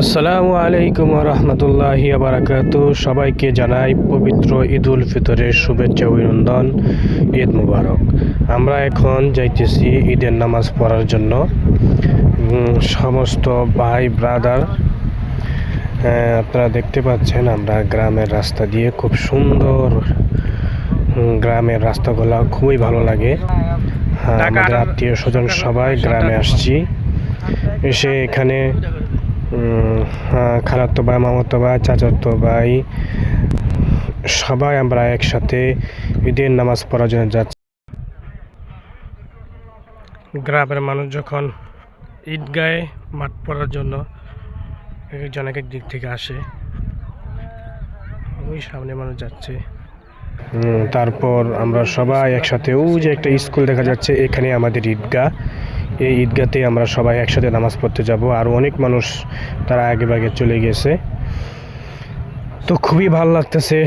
আসসালামু আলাইকুম রহমতুল্লাহি বারাকাত সবাইকে জানাই পবিত্র ঈদ উল ফিতরের শুভেচ্ছা অভিনন্দন। ঈদ মুবারক। আমরা এখন যাইতেছি ঈদের নামাজ পড়ার জন্য। সমস্ত ভাই ব্রাদার আপনারা দেখতে পাচ্ছেন আমরা গ্রামের রাস্তা দিয়ে খুব সুন্দর গ্রামের রাস্তাগুলো খুবই ভালো লাগে। হ্যাঁ, আমাদের আত্মীয় স্বজন সবাই গ্রামে আসছি। এসে এখানে খালাতো ভাই মামাতো ভাই চাচাতো ভাই, সবাই আমরা একসাথে ঈদের নামাজ পড়ার জন্য যাচ্ছি। গ্রামের মানুষ যখন ঈদগাহে মাঠ পড়ার জন্য একজন এক এক দিক থেকে আসে, ওই সামনে মানুষ যাচ্ছে। তারপর আমরা সবাই একসাথে ও যে একটা স্কুল দেখা যাচ্ছে, এখানে আমাদের ঈদগাহ। এই ঈদগাতে আমরা সবাই একসাথে নামাজ পড়তে যাব। আর অনেক মানুষ তারা আগে ভাগে চলে গেছে। তো খুবই ভালো লাগতেছে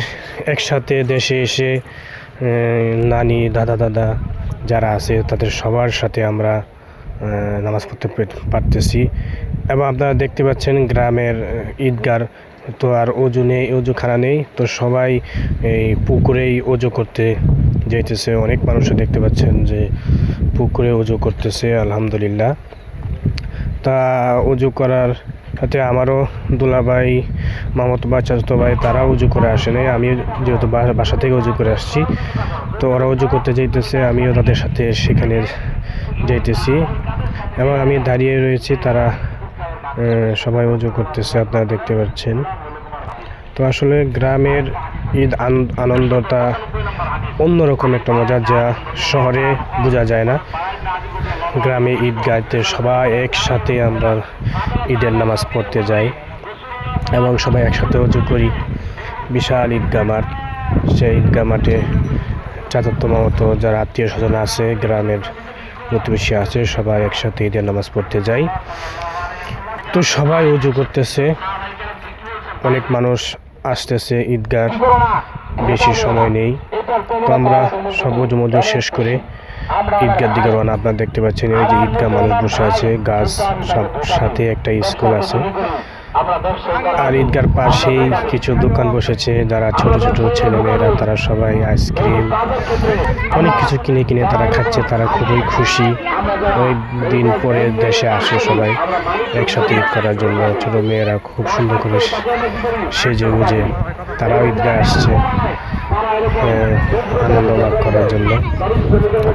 একসাথে দেশে এসে নানি, দাদা দাদা যারা আছে তাদের সবার সাথে আমরা নামাজ পড়তে পারতেছি। এবং আপনারা দেখতে পাচ্ছেন গ্রামের ঈদগার তো আর অজু নেই, অজুখানা নেই। তো সবাই এই পুকুরেই অজু করতে যাইতেছে, অনেক মানুষও দেখতে পাচ্ছেন যে পুকুরে অজু করতেছে, আলহামদুলিল্লাহ। তা অজু করার সাথে আমারও দুলাভাই, মামতো বা চাচতো ভাই, তারা উজু করে আসে নাই। আমি যেহেতু বাসা থেকে উজু করে আসছি, তো ওরা উজু করতে যাইতেছে, আমিও তাদের সাথে সেখানে যাইতেছি। এবং আমি দাঁড়িয়ে রয়েছি, তারা সবাই উজু করতেছে, আপনারা দেখতে পাচ্ছেন। তো আসলে গ্রামের ঈদ আন- আনন্দটা অন্যরকম একটা মজা যা শহরে বোঝা যায় না। গ্রামে ঈদ গাইতে সবাই একসাথে আমরা ঈদের নামাজ পড়তে যাই এবং সবাই একসাথে উজু করি। বিশাল ঈদগাহ মাঠ। সেই ঈদগাহ মাঠে চাচাত্ত মামতো যারা আত্মীয় স্বজন আছে, গ্রামের প্রতিবেশী আছে, সবাই একসাথে ঈদের নামাজ পড়তে যাই। তো সবাই উজু করতেছে। অনেক মানুষ আসতেছে, ঈদগার বেশি সময় নেই। তো আমরা সবুজ মজুর শেষ করে ঈদগার দিকে রওনা। আপনারা দেখতে পাচ্ছেন এই যে ঈদগাহ মানুষ বসে আছে, গাছ সাথে একটা স্কুল আছে। আর ঈদগার পাশেই কিছু দোকান বসেছে যারা ছোট ছোট ছেলে মেয়েরা তারা সবাই আইসক্রিম অনেক কিছু কিনে কিনে তারা খাচ্ছে তারা খুবই খুশি। ওই দিন পরে দেশে আসে সবাই একসাথে ঈদ করার জন্য। ছোট মেয়েরা খুব সুন্দর করে সেজে গুজে তারাও ঈদগাহ আসছে আনন্দ লাভ করার জন্য।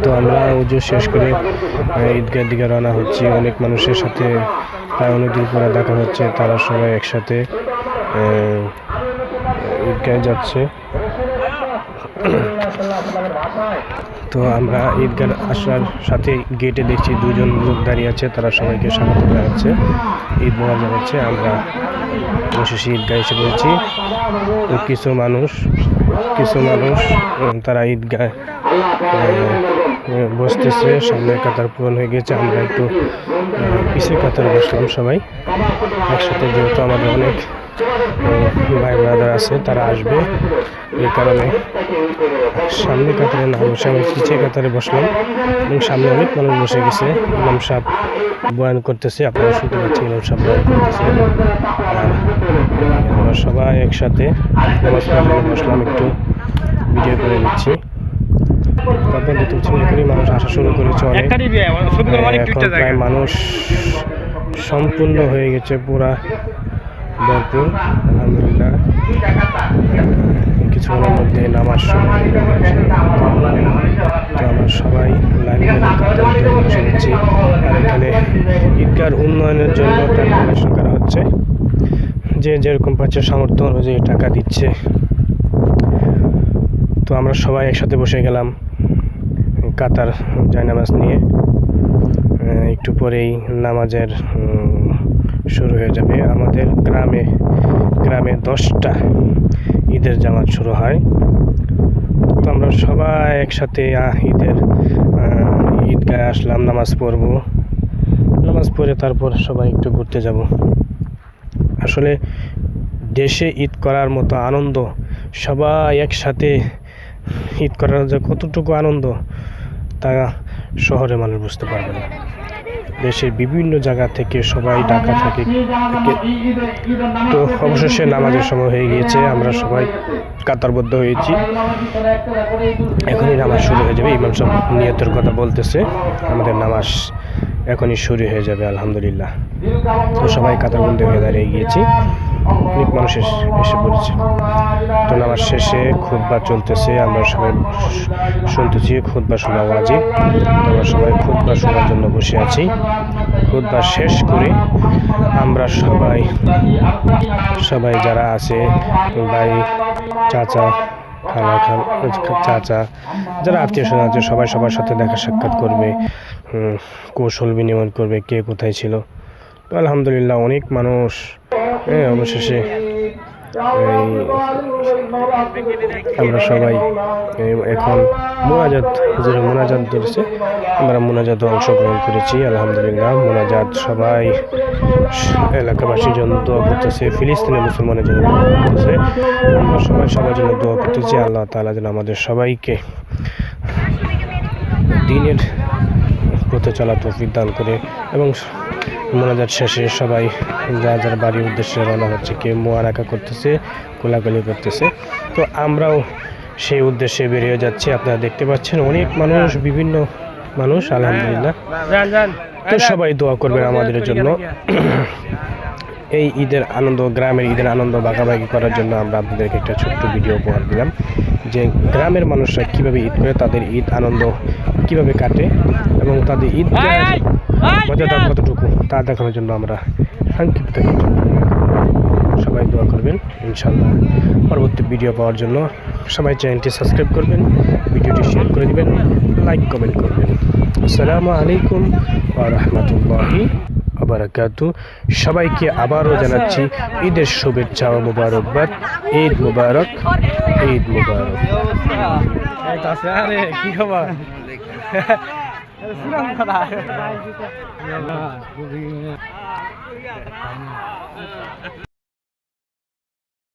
তো আমরা উজু শেষ করে আহ, ঈদগাহের দিকে রওনা হচ্ছি অনেক মানুষের সাথে প্রায় অনেকদিন পরে দেখা হচ্ছে তারা সবাই একসাথে আহ, ঈদগাহে যাচ্ছে। তো আমরা ঈদগাহ আসার সাথে গেটে দেখছি দুজন লোক দাঁড়িয়ে আছে তারা সবাইকে স্বাগত জানাচ্ছে। ঈদ মোবারক জানাচ্ছে আমরা অবশেষে ঈদগাহ এসে তো কিছু মানুষ কিছু মানুষ তারা ঈদগাহ বসতেছে, সামনের কাতার পূরণ হয়ে গেছে আমরা একটু পিছের কাতারে বসলাম সবাই। একসাথে যেহেতু আমাদের অনেক ভাই ব্রাদার আছে, তারা আসবে। এই কারণে সামনে কাতারে না বসে আমি পিছিয়ে কাতারে বসলাম। এবং সামনে অনেক মানুষ বসে গেছে। ইমাম সাহেব বয়ান করতেছে, আপনারা শুনতে পাচ্ছেন, ইমাম সাহেব বয়ান করতেছে। আমরা সবাই একসাথে বসলাম, একটু ভিডিও করে নিচ্ছি। তারপর দেখতে পাচ্ছেন এখনই মানুষ আসা শুরু করেছে অনেক। অনেক এখন প্রায় মানুষ সম্পূর্ণ হয়ে গেছে পুরা ভরপুর আলহামদুলিল্লাহ। কিছুক্ষণের মধ্যে নামাজ সময় তো আমরা সবাই লাইন বসে গেছি আর এখানে ঈদগার উন্নয়নের জন্য ক্যালকুলেশন করা হচ্ছে। যে যেরকম পাচ্ছে সামর্থ্য অনুযায়ী টাকা দিচ্ছে। তো আমরা সবাই একসাথে বসে গেলাম কাতার জায়নামাজ নিয়ে। একটু পরেই নামাজের শুরু হয়ে যাবে। আমাদের গ্রামে গ্রামে দশটা ঈদের জামাত শুরু হয়। তো আমরা সবাই একসাথে ঈদের আহ, ঈদগাহে আসলাম নামাজ পড়ব। নামাজ পড়ে তারপর সবাই একটু ঘুরতে যাব। আসলে দেশে ঈদ করার মতো আনন্দ সবাই একসাথে ঈদ করার যে কতটুকু আনন্দ, তা শহরে মানুষ বুঝতে পারবে না। দেশের বিভিন্ন জায়গা থেকে সবাই থেকে থেকে- তো অবশেষে নামাজের সময় হয়ে গিয়েছে, আমরা সবাই কাতারবদ্ধ হয়েছি। এখনই নামাজ শুরু হয়ে যাবে, ইমাম সব নিয়তের কথা বলতেছে, আমাদের নামাজ এখনই শুরু হয়ে যাবে, আলহামদুলিল্লাহ। তো সবাই কাতারবন্দি হয়ে দাঁড়িয়ে গিয়েছি। অনেক মানুষ এস- পড়েছে। তো নামাজ শেষে খুতবা চলতেছে। আমরা সবাই শুনতেছি খুতবা শোনা তো আমরা সবাই খুতবা শোনার জন্য বসে আছি। খুতবা শেষ করে আমরা সবাই সবাই যারা আছে, ভাই, চাচা, খালা, খাল, চাচা, যারা আত্মীয় স্বজন আছে, সবাই সবার সাথে দেখা সাক্ষাৎ করবে। কৌশল বিনিময় করবে কে কোথায় ছিল। আলহামদুলিল্লাহ অনেক মানুষ হ্যাঁ অবশেষে আমরা সবাই এখন মোনাজাত, হুজুরে মোনাজাত ধরেছে, আমরা মোনাজাতে অংশগ্রহণ করেছি, আলহামদুলিল্লাহ, মোনাজাত সবাই এলাকাবাসীর জন্য দোয়া করতেছে ফিলিস্তিনের মুসলমানের জন্য দোয়া করতেছে, আমরা সবাই সবার জন্য দোয়া করতেছি, আল্লাহ তাআলা যেন আমাদের সবাইকে দিনের পথে চলা তৌফিক দান করে এবং মোনাজাত শেষে সবাই যা যার বাড়ির উদ্দেশ্যে রওনা হচ্ছে কেউ মোয়ারাকা করতেছে কোলাগুলি করতেছে। তো আমরাও সেই উদ্দেশ্যে বেরিয়ে যাচ্ছি। আপনারা দেখতে পাচ্ছেন অনেক মানুষ বিভিন্ন মানুষ আলহামদুলিল্লাহ। তো সবাই দোয়া করবেন আমাদের জন্য। এই ঈদের আনন্দ গ্রামের ঈদের আনন্দ ভাগাভাগি করার জন্য আমরা আপনাদেরকে একটা ছোট্ট ভিডিও উপহার দিলাম। যে গ্রামের মানুষরা কীভাবে ঈদ করে তাদের ঈদ আনন্দ কীভাবে কাটে এবং তাদের ঈদ মজাটা কতটুকু তা দেখানোর জন্য আমরা সংক্ষিপ্ত সবাই দোয়া করবেন ইনশাল্লাহ পরবর্তী ভিডিও পাওয়ার জন্য সবাই চ্যানেলটি সাবস্ক্রাইব করবেন ভিডিওটি শেয়ার করে দিবেন লাইক কমেন্ট করবেন। আসসালামু আলাইকুম ওয়া রাহমাতুল্লাহি। আবারাকাতু। সবাইকে আবারও জানাচ্ছি ঈদের শুভেচ্ছা ও মুবারকবাদ। ঈদ মুবারক ঈদ মুবারক। কি খবর?